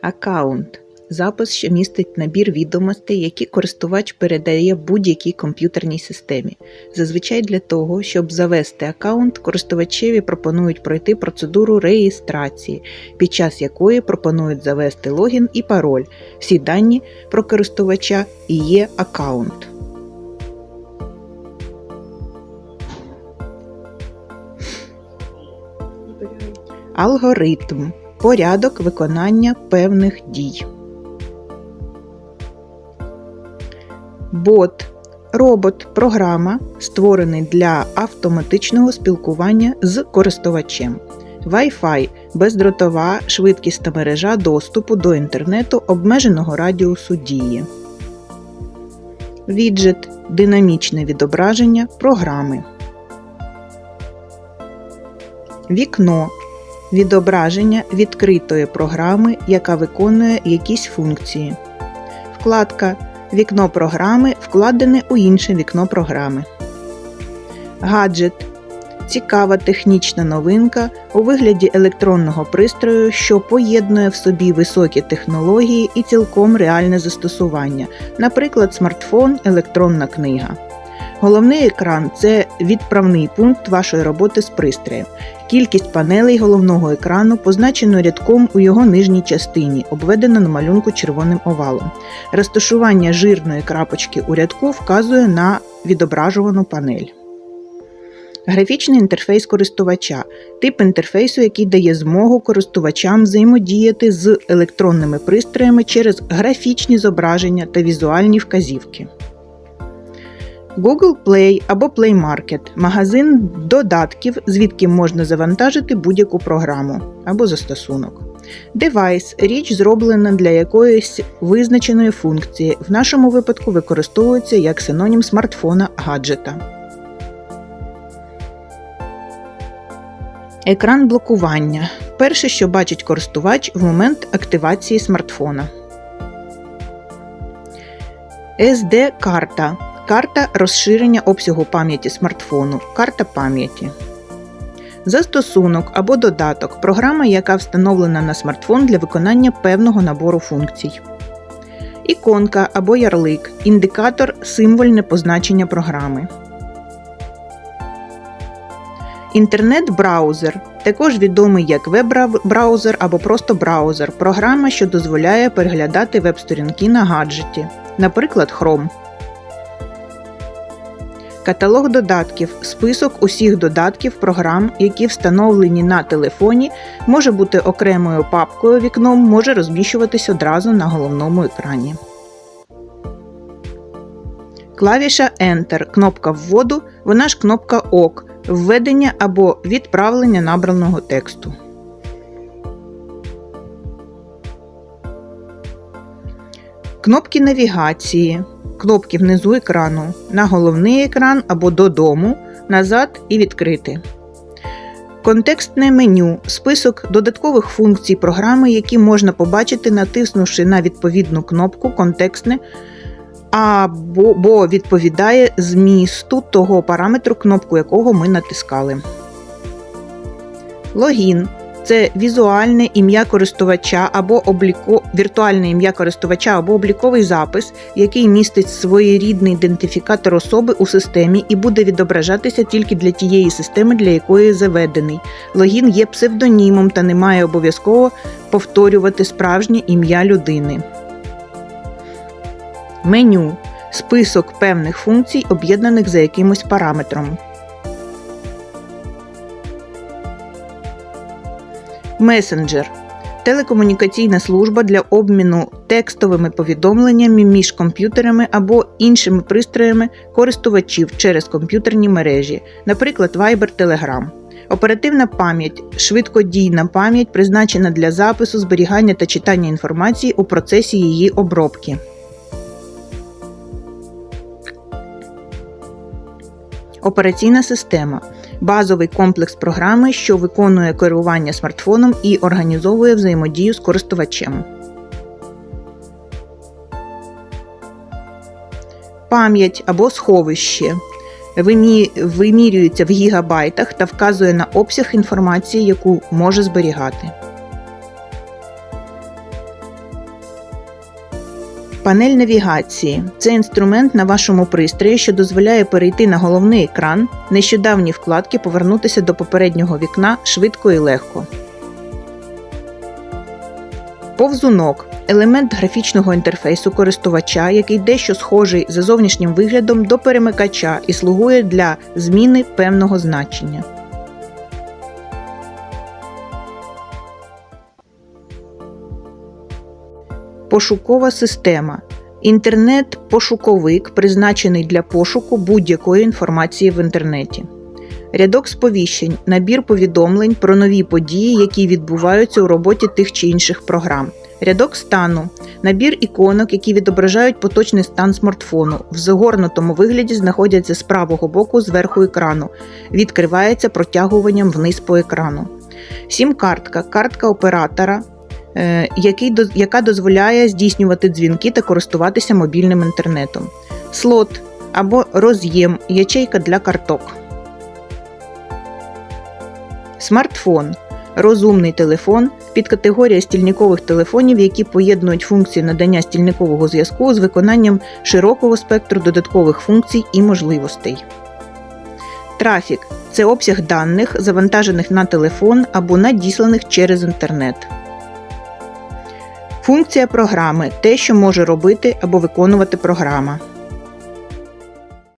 Аккаунт запис, що містить набір відомостей, які користувач передає будь-якій комп'ютерній системі. Зазвичай для того, щоб завести аккаунт, користувачеві пропонують пройти процедуру реєстрації, під час якої пропонують завести логін і пароль. Всі дані про користувача і є аккаунт. Алгоритм порядок виконання певних дій. Бот робот програма, створений для автоматичного спілкування з користувачем. Wi-Fi бездротова швидкісна мережа доступу до інтернету обмеженого радіусу дії. Віджет динамічне відображення програми. Вікно відображення відкритої програми, яка виконує якісь функції. Вкладка Вікно програми вкладене у інше вікно програми. Гаджет цікава технічна новинка у вигляді електронного пристрою, що поєднує в собі високі технології і цілком реальне застосування, наприклад, смартфон, електронна книга. Головний екран це відправний пункт вашої роботи з пристроєм. Кількість панелей головного екрану позначено рядком у його нижній частині, обведено на малюнку червоним овалом. Розташування жирної крапочки у рядку вказує на відображувану панель. Графічний інтерфейс користувача тип інтерфейсу, який дає змогу користувачам взаємодіяти з електронними пристроями через графічні зображення та візуальні вказівки. Google Play або Play Market – магазин додатків, звідки можна завантажити будь-яку програму або застосунок. Девайс річ зроблена для якоїсь визначеної функції. В нашому випадку використовується як синонім смартфона гаджета. Екран блокування. Перше, що бачить користувач в момент активації смартфона. SD-карта Карта розширення обсягу пам'яті смартфону. Карта пам'яті. Застосунок або додаток програма, яка встановлена на смартфон для виконання певного набору функцій. Іконка або ярлик індикатор символьне позначення програми. Інтернет-браузер також відомий як веб-браузер або просто браузер програма, що дозволяє переглядати веб-сторінки на гаджеті, наприклад, Chrome. Каталог додатків список усіх додатків програм, які встановлені на телефоні, може бути окремою папкою вікном, може розміщуватись одразу на головному екрані. Клавіша Enter кнопка вводу, вона ж кнопка ОК введення або відправлення набраного тексту. Кнопки навігації кнопки внизу екрану на головний екран або додому, назад і відкрити. Контекстне меню список додаткових функцій програми, які можна побачити, натиснувши на відповідну кнопку Контекстне або бо відповідає змісту того параметру, кнопку якого ми натискали. Логін це візуальне ім'я користувача або обліко... віртуальне ім'я користувача або обліковий запис, який містить своєрідний ідентифікатор особи у системі і буде відображатися тільки для тієї системи, для якої заведений. Логін є псевдонімом та не має обов'язково повторювати справжнє ім'я людини. Меню список певних функцій, об'єднаних за якимось параметром. Месенджер телекомунікаційна служба для обміну текстовими повідомленнями між комп'ютерами або іншими пристроями користувачів через комп'ютерні мережі, наприклад, Viber Telegram. Оперативна пам'ять швидкодійна пам'ять призначена для запису, зберігання та читання інформації у процесі її обробки. Операційна система базовий комплекс програми, що виконує керування смартфоном і організовує взаємодію з користувачем. Пам'ять або сховище вимірюється в гігабайтах та вказує на обсяг інформації, яку може зберігати. Панель навігації це інструмент на вашому пристрої, що дозволяє перейти на головний екран, нещодавні вкладки повернутися до попереднього вікна швидко і легко. Повзунок елемент графічного інтерфейсу користувача, який дещо схожий за зовнішнім виглядом до перемикача і слугує для зміни певного значення. Пошукова система. Інтернет-пошуковик призначений для пошуку будь-якої інформації в інтернеті. Рядок сповіщень набір повідомлень про нові події, які відбуваються у роботі тих чи інших програм. Рядок стану набір іконок, які відображають поточний стан смартфону. В загорнутому вигляді знаходяться з правого боку зверху екрану. Відкривається протягуванням вниз по екрану. Сім-картка картка оператора, який, яка дозволяє здійснювати дзвінки та користуватися мобільним інтернетом. Слот або роз'єм ячейка для карток. Смартфон розумний телефон підкатегорія стільникових телефонів, які поєднують функції надання стільникового зв'язку з виконанням широкого спектру додаткових функцій і можливостей. Трафік це обсяг даних, завантажених на телефон або надісланих через інтернет. Функція програми те, що може робити або виконувати програма.